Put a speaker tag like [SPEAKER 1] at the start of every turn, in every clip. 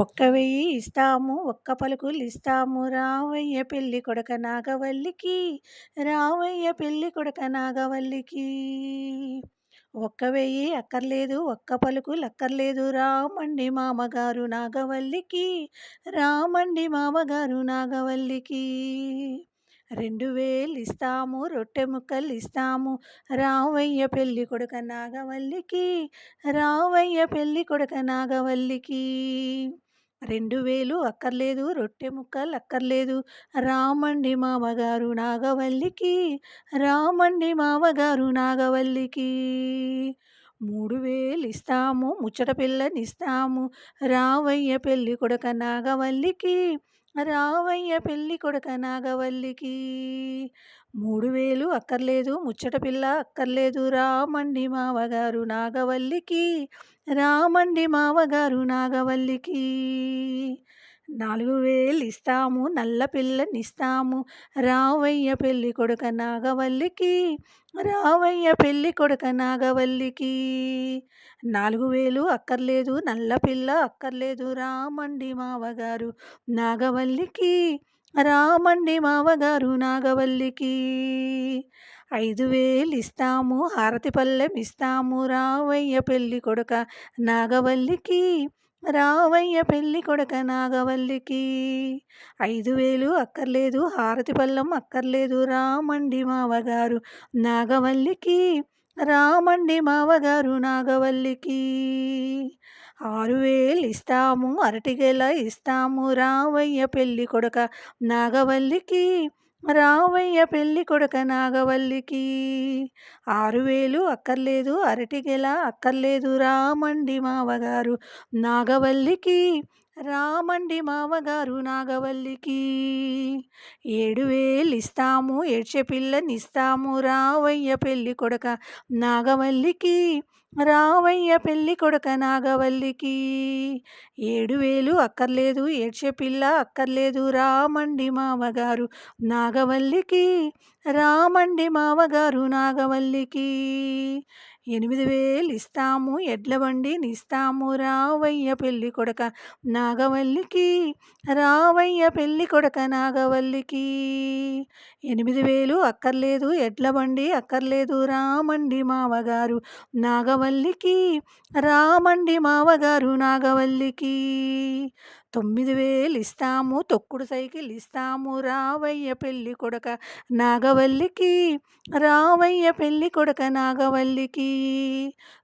[SPEAKER 1] ఒక్క వెయ్యి ఇస్తాము ఒక్క పలుకులు ఇస్తాము. రావయ్య పెళ్ళి కొడక నాగవల్లికి రావయ్య పెళ్ళి కొడక నాగవల్లికి. ఒక్క వెయ్యి అక్కర్లేదు ఒక్క పలుకులు అక్కర్లేదు. రామండి మామగారు నాగవల్లికి రామండి మామగారు నాగవల్లికి. రెండు వేలు ఇస్తాము రొట్టె ముక్కలు ఇస్తాము. రావయ్య పెళ్ళి కొడుక నాగవల్లికి రావయ్య పెళ్ళి కొడుక నాగవల్లికి. రెండు వేలు అక్కర్లేదు రొట్టె ముక్కలు అక్కర్లేదు. రామండి మామగారు నాగవల్లికి రామండి మామగారు నాగవల్లికి. మూడు వేలు ఇస్తాము ముచ్చట పిల్లనిస్తాము రావయ్య పెళ్ళి కొడుక నాగవల్లికి రావయ్య పెళ్ళి కొడుక నాగవల్లికి. మూడు వేలు అక్కర్లేదు ముచ్చట పిల్ల అక్కర్లేదు. రామండి మావగారు నాగవల్లికి రామండి మావగారు నాగవల్లికి. నాలుగు వేలు ఇస్తాము నల్ల పిల్లనిస్తాము. రావయ్య పెళ్ళి కొడుక నాగవల్లికి రావయ్య పెళ్ళి కొడుక నాగవల్లికి. నాలుగు వేలు అక్కర్లేదు నల్ల పిల్ల అక్కర్లేదు. రామండి మావగారు నాగవల్లికి రామండి మావగారు నాగవల్లికి. ఐదు వేలు ఇస్తాము హారతి పల్లెం ఇస్తాము రావయ్య పెళ్ళి కొడుక నాగవల్లికి రావయ్య పెళ్ళి కొడక నాగవల్లికి. ఐదు వేలు అక్కర్లేదు హారతి పళ్ళం అక్కర్లేదు రామండి మావగారు నాగవల్లికి. రామండి మావగారు నాగవల్లికి. ఆరు వేలు ఇస్తాము అరటిగెల ఇస్తాము రావయ్య పెళ్ళి కొడక నాగవల్లికి. రావయ్య పెళ్ళి కొడుక నాగవల్లికి. ఆరు వేలు అక్కర్లేదు అరటిగెల అక్కర్లేదు రామండి మావగారు నాగవల్లికి. రామండి మావగారు నాగవల్లికి. ఏడు వేలు ఇస్తాము ఏడ్చే పిల్లనిస్తాము రావయ్య పెళ్ళి కొడుక నాగవల్లికి. రావయ్య పెళ్ళి కొడుక నాగవల్లికి. ఏడు వేలు అక్కర్లేదు ఏడ్చే పిల్ల అక్కర్లేదు. రామండి మామగారు నాగవల్లికి రామండి మామగారు నాగవల్లికి. ఎనిమిది వేలు ఇస్తాము ఎడ్ల బండిని ఇస్తాము రావయ్య పెళ్ళి కొడక నాగవల్లికి రావయ్య పెళ్ళి కొడక నాగవల్లికి. ఎనిమిది వేలు అక్కర్లేదు ఎడ్ల బండి అక్కర్లేదు రామండి మావగారు నాగవల్లికి రామండి మావగారు నాగవల్లికి. తొమ్మిది వేలు ఇస్తాము తొక్కుడు సైకిల్ ఇస్తాము రావయ్య పెళ్ళి కొడక నాగవల్లికి రావయ్య పెళ్ళి కొడక నాగవల్లికి.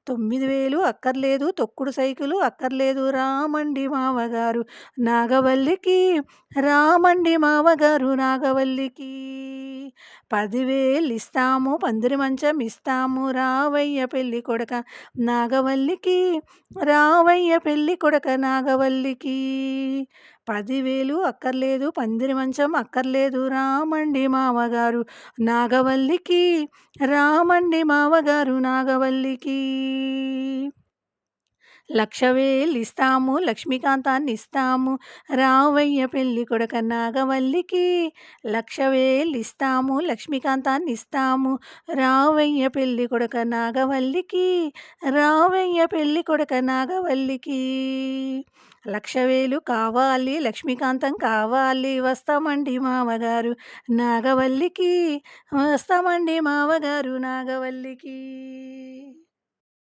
[SPEAKER 1] తొమ్మిది వేలు అక్కర్లేదు తొక్కుడు సైకిలు అక్కర్లేదు రామండి మావగారు నాగవల్లికి రామండి మావగారు నాగవల్లికి. పదివేలు ఇస్తాము పందిరి మంచం ఇస్తాము రావయ్య పెళ్ళి కొడక నాగవల్లికి రావయ్య పెళ్ళి కొడక నాగవల్లికి. పదివేలు అక్కర్లేదు పందిరి మంచం అక్కర్లేదు రామండి మామగారు నాగవల్లికి రామండి మామగారు నాగవల్లికి. లక్ష ఇస్తాము లక్ష్మీకాంతాన్ని ఇస్తాము రావయ్య పెళ్ళి కొడక నాగవల్లికి లక్ష ఇస్తాము లక్ష్మీకాంతాన్ని ఇస్తాము రావయ్య పెళ్ళి కొడక నాగవల్లికి రావయ్య పెళ్ళి కొడక నాగవల్లికి. లక్షవేలు కావాలి లక్ష్మీకాంతం కావాలి వస్తామండి మామగారు నాగవల్లికి వస్తామండి మామగారు నాగవల్లికి.